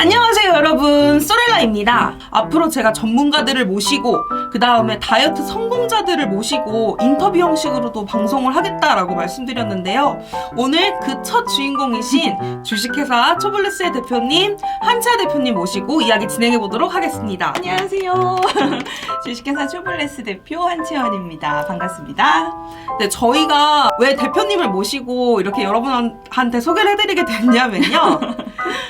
안녕하세요 여러분 소렐라입니다 앞으로 제가 전문가들을 모시고 그 다음에 다이어트 성공자들을 모시고 인터뷰 형식으로도 방송을 하겠다라고 말씀드렸는데요 오늘 그 첫 주인공이신 주식회사 초블레스의 대표님 한채아 대표님 모시고 이야기 진행해 보도록 하겠습니다 안녕하세요. 주식회사 초블레스 대표 한채원입니다. 반갑습니다. 네, 저희가 왜 대표님을 모시고 이렇게 여러분한테 소개를 해드리게 됐냐면요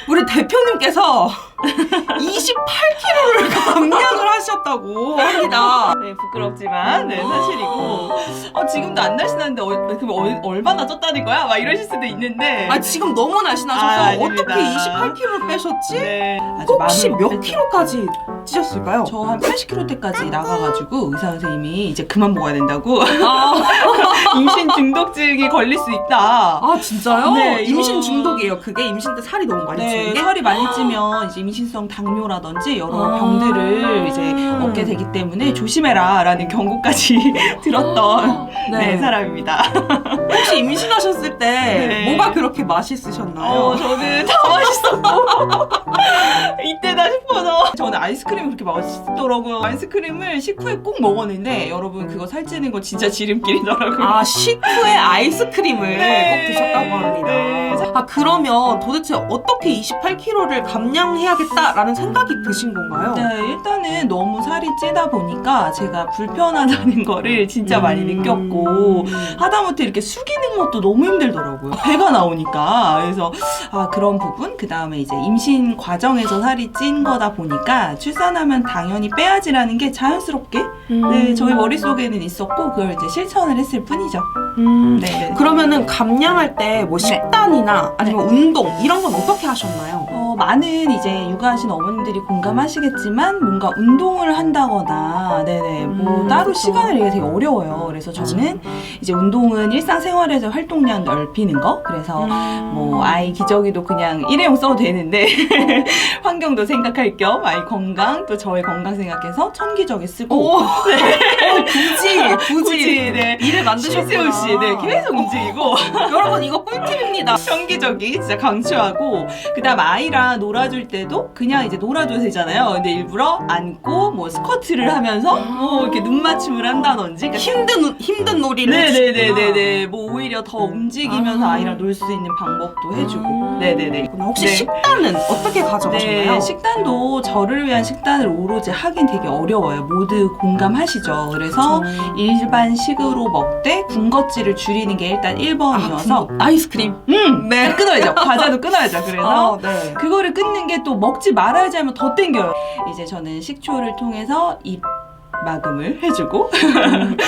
우리 대표님께서 28kg를 감량을 하셨다고 합니다. 네, 부끄럽지만 네, 사실이고 어, 지금도 안 날씬한데 어, 그럼 얼, 얼마나 쪘다는 거야? 막 이러실 수도 있는데 아 지금 너무 날씬하셔서 아, 아닙니다. 어떻게 28kg를 빼셨지? 네, 아주 혹시 몇 뺐죠. 킬로까지 찌셨을까요? 저 한 80kg대까지 나가가지고 의사 선생님이 이제 그만 먹어야 된다고 아, 임신 중독증이 걸릴 수 있다. 아 진짜요? 네, 이거- 임신 중독이에요. 그게 임신 때 살이 너무 많이 찌는 네, 게? 살이 많이 찌면 이제 임신성 당뇨라든지 여러 아. 병들을 이제 얻게 되기 때문에 조심해라라는 경고까지 들었던 네. 사람입니다. 혹시 임신하셨을 때 네. 뭐가 그렇게 맛있으셨나요? 어, 저는 다 맛있었고 이때다 싶어서 저는 아이스크림이 그렇게 맛있더라고요. 아이스크림을 식후에 꼭 먹었는데 여러분 그거 살찌는 거 진짜 지름길이더라고요. 아 식후에 아이스크림을 네. 꼭 드셨다고 합니다. 네. 아 그러면 도대체 어떻게 28kg를 감량해야 겠다라는 생각이 드신 건가요? 네, 일단은 너무 살이 찌다 보니까 제가 불편하다는 거를 진짜 많이 음. 느꼈고 하다못해 이렇게 숙이는 것도 너무 힘들더라고요. 배가 나오니까. 그래서 아, 그런 부분 그 다음에 이제 임신 과정에서 살이 찐 거다 보니까 출산하면 당연히 빼야지라는 게 자연스럽게 음. 네, 저희 머릿속에는 있었고 그걸 이제 실천을 했을 뿐이죠. 음. 네. 네. 그러면은 감량할 때 뭐 식단이나 아니면 운동 이런 건 어떻게 하셨나요? 어, 많은 이제 육아하신 어머님들이 공감하시겠지만 뭔가 운동을 한다거나 네네 뭐 음, 따로 그쵸. 시간을 내기 되게 어려워요. 그래서 저는 이제 운동은 일상생활에서 활동량 넓히는 거 그래서 음. 뭐 아이 기저귀도 그냥 일회용 써도 되는데 환경도 생각할 겸 아이 건강 또 저의 건강 생각해서 천기저귀 쓰고 오, 어, 굳이 굳이, 네. 일을 만드셨구나. 신세훈 씨, 네, 계속 움직이고 여러분 이거 꿀팁입니다. 천기저귀 진짜 강추하고 그다음 아이랑 놀아줄 때도 그냥 이제 놀아줘도 되잖아요. 근데 일부러 안고 뭐 스쿼트를 하면서 뭐 이렇게 눈 맞춤을 한다든지 그러니까 힘든 힘든 놀이를. 네네네네네 뭐 오히려 더 움직이면서 아. 아. 이랑 놀 수 있는 방법도 해주고 음. 네네네 혹시 네. 식단은 어떻게 가져가셨나요? 네, 식단도 저를 위한 식단을 오로지 하긴 되게 어려워요. 모두 공감하시죠. 그래서 일반식으로 먹되 군것질을 줄이는 게 일단 1번이어서 아, 군- 아이스크림. 음, 네. 끊어야죠. 과자도 끊어야죠. 그래서 아, 네. 그 거를 끊는 게 또 먹지 말아야지 하면 더 땡겨요. 이제 저는 식초를 통해서 입 마금을 해주고.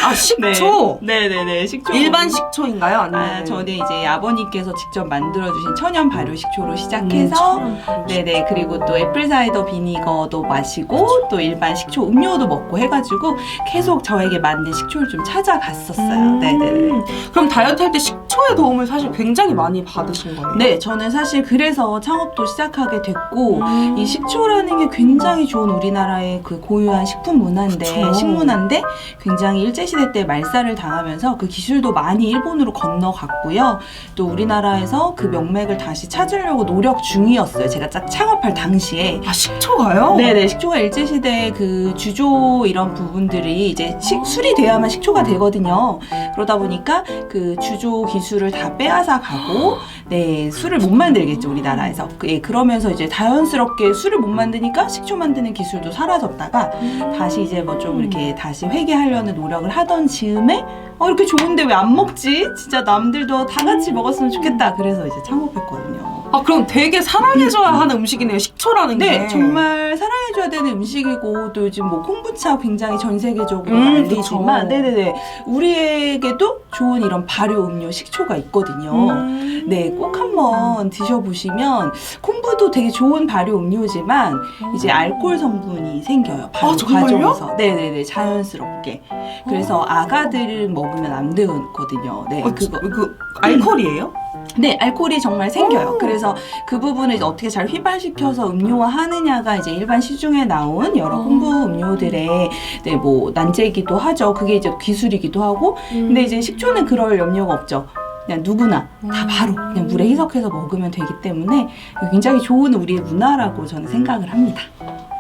아 식초. 네. 네네 네. 식초. 일반 식초인가요? 아니면 아, 저는 이제 아버님께서 직접 만들어주신 천연 발효 식초로 시작해서 음, 네네 그리고 또 애플 사이더 비니거도 마시고 또 일반 식초 음료도 먹고 해가지고 계속 저에게 맞는 식초를 좀 찾아갔었어요. 음. 네네네. 그럼 다이어트 할 때 식초의 도움을 사실 굉장히 많이 받으신 거예요? 네, 저는 사실 그래서 창업도 시작하게 됐고 음. 이 식초라는 게 굉장히 좋은 우리나라의 그 고유한 식품 문화인데 그쵸. 식문화인데 굉장히 일제 시대 때 말살을 당하면서 그 기술도 많이 일본으로 건너갔고요. 또 우리나라에서 그 명맥을 다시 찾으려고 노력 중이었어요. 제가 딱 창업할 당시에. 아 식초가요? 네네 식초가 일제 시대 그 주조 이런 부분들이 이제 식, 술이 돼야만 식초가 되거든요. 그러다 보니까 그 주조 기술을 다 빼앗아 가고 네 술을 못 만들겠죠 우리나라에서. 그, 예, 그러면서 이제 자연스럽게 술을 못 만드니까 식초 만드는 기술도 사라졌다가 음. 다시 이제 뭐 좀 이렇게 다시 회귀하려는 노력을 하던 즈음에 어 이렇게 좋은데 왜 안 먹지? 진짜 남들도 다 같이 먹었으면 좋겠다. 그래서 이제 창업했거든요. 아 그럼 되게 사랑해줘야 하는 음식이네요. 식초라는 게. 네, 정말 사랑해줘야 되는 음식이고 또 요즘 뭐 콤부차 굉장히 전 세계적으로 음, 알리지만, 그쵸. 네네네 우리에게도 좋은 이런 발효 음료 식초가 있거든요. 음. 네, 꼭 한번 드셔보시면 콤부도 되게 좋은 발효 음료지만 이제 알코올 성분이 생겨요. 발효 아, 정말요? 과정에서. 네네네 자연스럽게. 그래서 아가들은 먹으면 안 되거든요. 네, 어, 그거. 그, 그 알코올이에요? 네, 알코올이 정말 생겨요. 오. 그래서 그 부분을 이제 어떻게 잘 휘발시켜서 음료화 하느냐가 이제 일반 시중에 나온 여러 어. 홍보 음료들의 네, 뭐 난제이기도 하죠. 그게 이제 기술이기도 하고. 근데 이제 식초는 그럴 염려가 없죠. 그냥 누구나 다 바로 그냥 물에 희석해서 먹으면 되기 때문에 굉장히 좋은 우리의 문화라고 저는 생각을 합니다.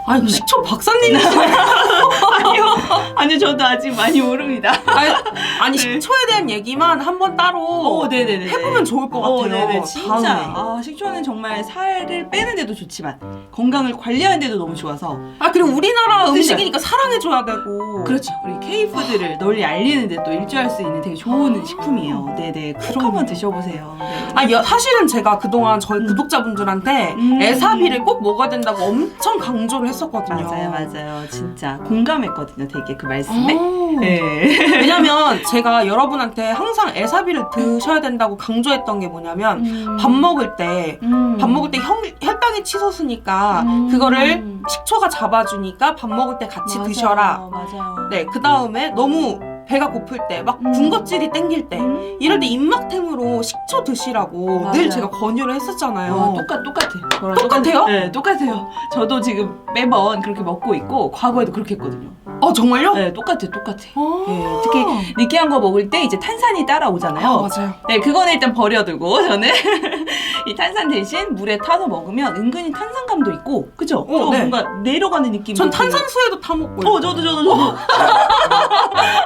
아니 식초 박사님이시네. 아니요, 아니요, 저도 아직 많이 모릅니다. 아니, 아니 네. 식초에 대한 얘기만 한번 따로 어, 네네네. 해보면 좋을 것 같아요. 어, 네네. 진짜. 다음에. 아, 식초는 정말 살을 빼는데도 좋지만 건강을 관리하는데도 너무 좋아서 아 그리고 우리나라. 음식이니까 사랑해줘야 되고. 그렇죠. 우리 K푸드를 널리 알리는데 또 일조할 수 있는 되게 좋은 식품이에요. 네네. 꼭. 한번 드셔보세요. 네. 아 여- 사실은 제가 그동안 저희 구독자분들한테 음. 에사비를 꼭 먹어야 된다고 엄청 강조를 했었거든요. 맞아요, 맞아요. 진짜 공감 했거든요. 되게 그 말씀에. 아. 네. 왜냐면 제가 여러분한테 항상 에사비를 드셔야 된다고 강조했던 게 뭐냐면 음. 밥 먹을 때 음. 밥 먹을 때 혈, 혈당이 치솟으니까 음. 그거를 식초가 잡아주니까 밥 먹을 때 같이 맞아요, 드셔라. 맞아요. 네, 그 다음에 너무 배가 고플 때, 막 음. 군것질이 땡길 때, 음. 이럴 때 입맛템으로 식초 드시라고 맞아요. 늘 제가 권유를 했었잖아요. 와, 똑같 똑같아. 저랑 똑같아요? 똑같- 네, 똑같아요. 저도 지금 매번 그렇게 먹고 있고 과거에도 그렇게 했거든요. 어, 정말요? 네, 똑같아, 똑같아. 아. 네, 특히 느끼한 거 먹을 때 이제 탄산이 따라오잖아요. 아, 맞아요. 네, 그거는 일단 버려두고 저는 이 탄산 대신 물에 타서 먹으면 은근히 탄산감도 있고, 그죠? 어, 좀 네. 뭔가 내려가는 느낌이. 전. 탄산수에도 타 먹고요. 어, 저도 저도 저도.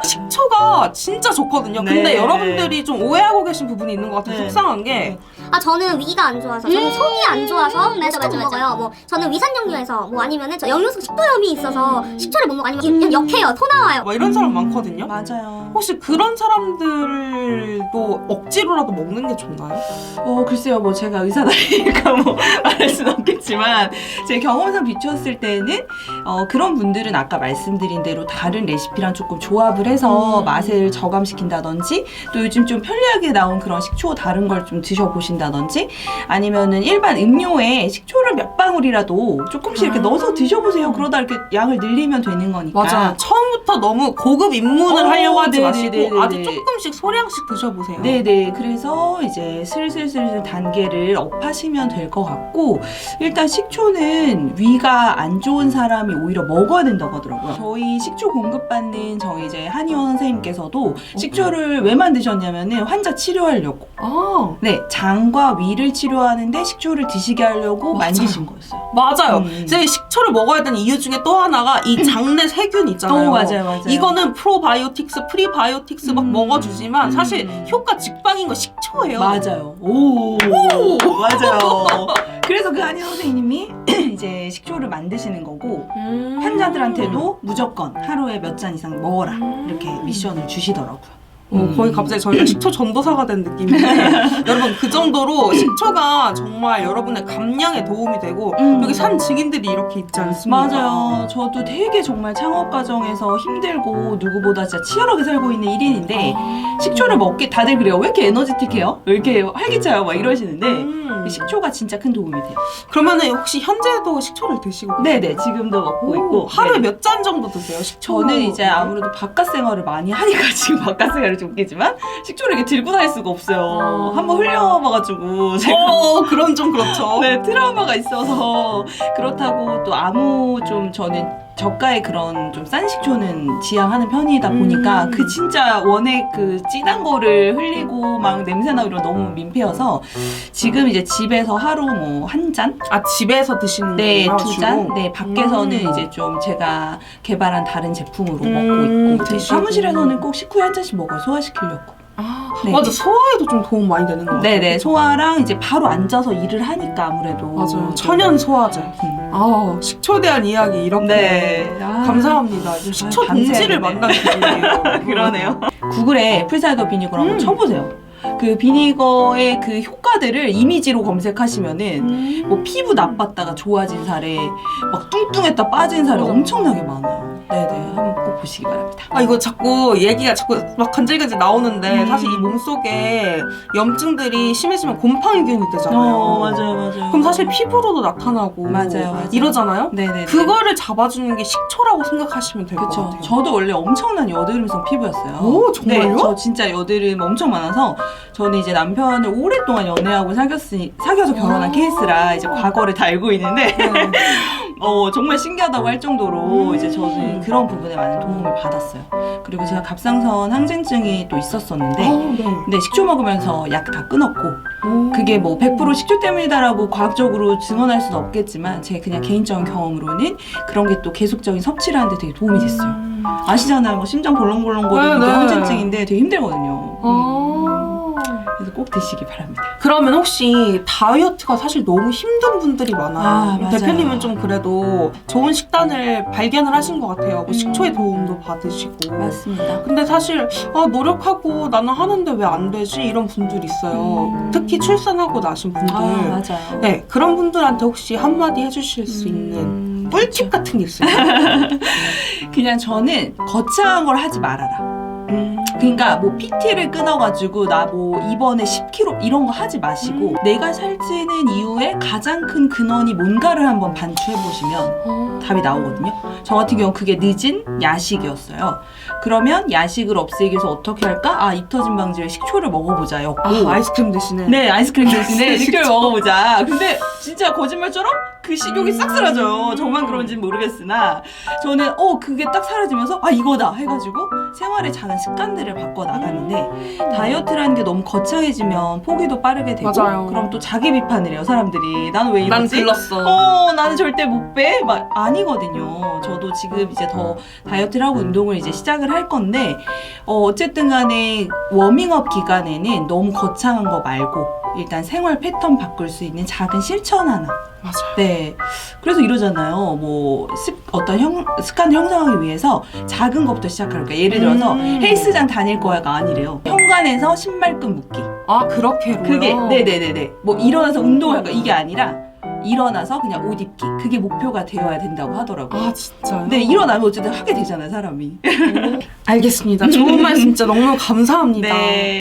식초 가 진짜 좋거든요. 네. 근데 여러분들이 좀 오해하고 계신 부분이 있는 것 같아요. 네. 속상한 게 아 저는 위가 안 좋아서 저는 속이 안 좋아서 식초 못 먹어요. 뭐 저는 위산역류에서 뭐 아니면은 저 역류성 식도염이 있어서 식초를 못 먹어 아니면 그냥 역해요. 토 나와요. 뭐 이런 사람 많거든요. 맞아요. 혹시 그런 사람들도 억지로라도 먹는 게 좋나요? 어, 글쎄요, 뭐 제가 의사다니까 뭐 말할 수는 없겠지만, 제 경험상 비추었을 때는, 어, 그런 분들은 아까 말씀드린 대로 다른 레시피랑 조금 조합을 해서 음. 맛을 저감시킨다든지, 또 요즘 좀 편리하게 나온 그런 식초 다른 걸 좀 드셔보신다든지, 아니면은 일반 음료에 식초를 몇 방울이라도 조금씩 이렇게 아. 넣어서 드셔보세요. 그러다 이렇게 양을 늘리면 되는 거니까. 맞아요. 처음부터 너무 고급 입문을 어, 하려고 하지 네네네네네. 마시고 아주 조금씩 소량씩 드셔보세요. 네네. 그래서 이제 슬슬슬슬 단계를 업하시면 될 것 같고, 일단 식초는 위가 안 좋은 사람이 오히려 먹어야 된다고 하더라고요. 저희 식초 공급받는 저희 이제 한의원 선생님께서도 식초를 왜 만드셨냐면은 환자 치료하려고. 아 네. 장과 위를 치료하는데 식초를 드시게 하려고 맞아요. 만드신 거였어요. 맞아요. 음. 이제 식초를 먹어야 되는 이유 중에 또 하나가 이 장내 세균 있잖아요. 어, 맞아요, 맞아요. 이거는 프로바이오틱스, 프리바이오틱스 막 음. 먹어주지만 사실 음. 효과 직방인 거 식초예요. 맞아요. 오, 맞아요. 그래서 그 한의 선생님이 이제 식초를 만드시는 거고 음. 환자들한테도 무조건 하루에 몇 잔 이상 먹어라 음. 이렇게 미션을 주시더라고요. 어, 거의 갑자기 저희가 식초 전도사가 된 느낌인데 여러분 그 정도로 식초가 정말 여러분의 감량에 도움이 되고 음. 여기 산 증인들이 이렇게 있지 않습니까? 맞아요. 저도 되게 정말 창업 과정에서 힘들고 누구보다 진짜 치열하게 살고 있는 1인인데 아. 식초를 먹기 다들 그래요. 왜 이렇게 에너지틱해요? 왜 이렇게 활기차요? 막 이러시는데 음. 식초가 진짜 큰 도움이 돼요. 그러면은 혹시 현재도 식초를 드시고 네네 지금도 먹고 오, 있고 하루에 네. 몇 잔 정도 드세요? 식초 저는 이제 아무래도 바깥 생활을 많이 하니까 지금 바깥 생활 이 좀 웃기지만 식초를 이렇게 들고 다닐 수가 없어요. 어. 한번 흘려봐가지고 제가 어 그런 좀 그렇죠. 네, 트라우마가 있어서 그렇다고 또 아무 좀 저는 저가의 그런 좀 싼 식초는 지향하는 편이다 보니까 음. 그 진짜 원액 그 진한 거를 흘리고 막 냄새나고 이런 거 너무 민폐여서 지금 이제 집에서 하루 뭐 한 잔? 아 집에서 드시는 네, 거구나, 두 주로? 잔? 네, 밖에서는 음. 이제 좀 제가 개발한 다른 제품으로 음, 먹고 있고 드시고. 사무실에서는 꼭 식후에 한 잔씩 먹어요, 소화시키려고. 아, 네. 맞아 소화에도 좀 도움 많이 되는 거 같아요. 네네, 소화랑 이제 바로 앉아서 일을 하니까 아무래도. 맞아요. 좀- 천연 소화제. 음. 아 식초에 대한 이야기 이렇게 네. 아. 감사합니다. 이제 식초 아유, 동지를 밤새야 만난 기분이에요. 그러네요. 구글에 풀사이더 비니거를 음. 한번 쳐보세요. 그 비니거의 그 효과들을 이미지로 검색하시면은 음. 뭐 피부 나빴다가 좋아진 사례, 막 뚱뚱했다 빠진 사례. 엄청나게 많아요. 네네, 한번 꼭 보시기 바랍니다. 아 이거 자꾸 얘기가 자꾸 막 간질간질 나오는데 음. 사실 이 몸속에 염증들이 심해지면 곰팡이균이 되잖아요. 맞아요. 그럼 사실 피부로도 나타나고 맞아요, 맞아요. 이러잖아요. 네네. 그거를 잡아주는 게 식초라고 생각하시면 될 것 그쵸. 같아요. 저도 원래 엄청난 여드름성 피부였어요. 오, 정말요? 네, 저 진짜 여드름 엄청 많아서 저는 이제 남편을 오랫동안 연애하고 사귀었으니 사귀어서 결혼한 아. 케이스라 이제 과거를 다 알고 있는데 네. 어, 정말 신기하다고 할 정도로 음. 이제 저는 그런 부분에 많은 도움을 받았어요. 그리고 제가 갑상선 항진증이 또 있었었는데 어, 네. 근데 식초 먹으면서 약 다 끊었고 오. 그게 뭐 100% 식초 때문이다라고 과학적으로 증언할 수는 없겠지만 제 그냥 개인적인 경험으로는 그런 게 또 계속적인 섭취를 하는데 되게 도움이 됐어요. 음. 아시잖아요. 뭐 심장 벌렁벌렁 거리는 네, 네. 항진증인데 되게 힘들거든요. 어. 꼭 드시기 바랍니다. 그러면 혹시 다이어트가 사실 너무 힘든 분들이 많아요. 아. 대표님은 좀 그래도 좋은 식단을 발견을 하신 것 같아요. 뭐 음. 식초의 도움도 받으시고. 맞습니다. 근데 사실 아, 노력하고 나는 하는데 왜 안 되지 이런 분들 있어요. 음. 특히 출산하고 나신 분들. 아 맞아요. 네 그런 분들한테 혹시 한마디 해주실 수 있는 음, 꿀팁 같은 게 있어요? 그냥 저는 거창한 걸 하지 말아라. 음. 그러니까 뭐 PT를 끊어가지고 나 뭐 이번에 10kg 이런 거 하지 마시고 내가 살찌는 이유의 가장 큰 근원이 뭔가를 한번 반추해 보시면 답이 나오거든요. 저 같은 경우 그게 늦은 야식이었어요. 그러면 야식을 없애기 위해서 어떻게 할까? 아 입 터진 방지에 식초를 먹어보자였고 아, 아이스크림 대신에. 네, 아이스크림 대신에 식초. 식초를 먹어보자. 근데 진짜 거짓말처럼 그 식욕이 싹 사라져요. 음. 저만 그런지는 모르겠으나 저는 어 그게 딱 사라지면서 아 이거다 해가지고 생활의 작은 습관들을 바꿔 나가는데 다이어트라는 게 너무 거창해지면 포기도 빠르게 되고 맞아요. 그럼 또 자기 비판을 해요 사람들이 나는 왜 난 이러지? 글렀어. 어, 나는 절대 못 빼? 막, 아니거든요. 저도 지금 이제 더 다이어트를 하고 운동을 이제 시작을 할 건데, 어, 어쨌든 간에 워밍업 기간에는 너무 거창한 거 말고, 일단 생활 패턴 바꿀 수 있는 작은 실천 하나. 맞아요. 네. 그래서 이러잖아요. 뭐, 습, 어떤 형, 습관을 형성하기 위해서 작은 것부터 시작할까. 예를 들어서 음. 헬스장 다닐 거야가 아니래요. 현관에서 신발끈 묶기. 아 그렇게로요? 그게 네네네네 뭐 일어나서 운동을 할까 이게 아니라 일어나서 그냥 옷 입기 그게 목표가 되어야 된다고 하더라고요. 아 진짜요? 네 일어나면 어쨌든 하게 되잖아요 사람이. 알겠습니다. 좋은 말 진짜 너무 감사합니다. 네.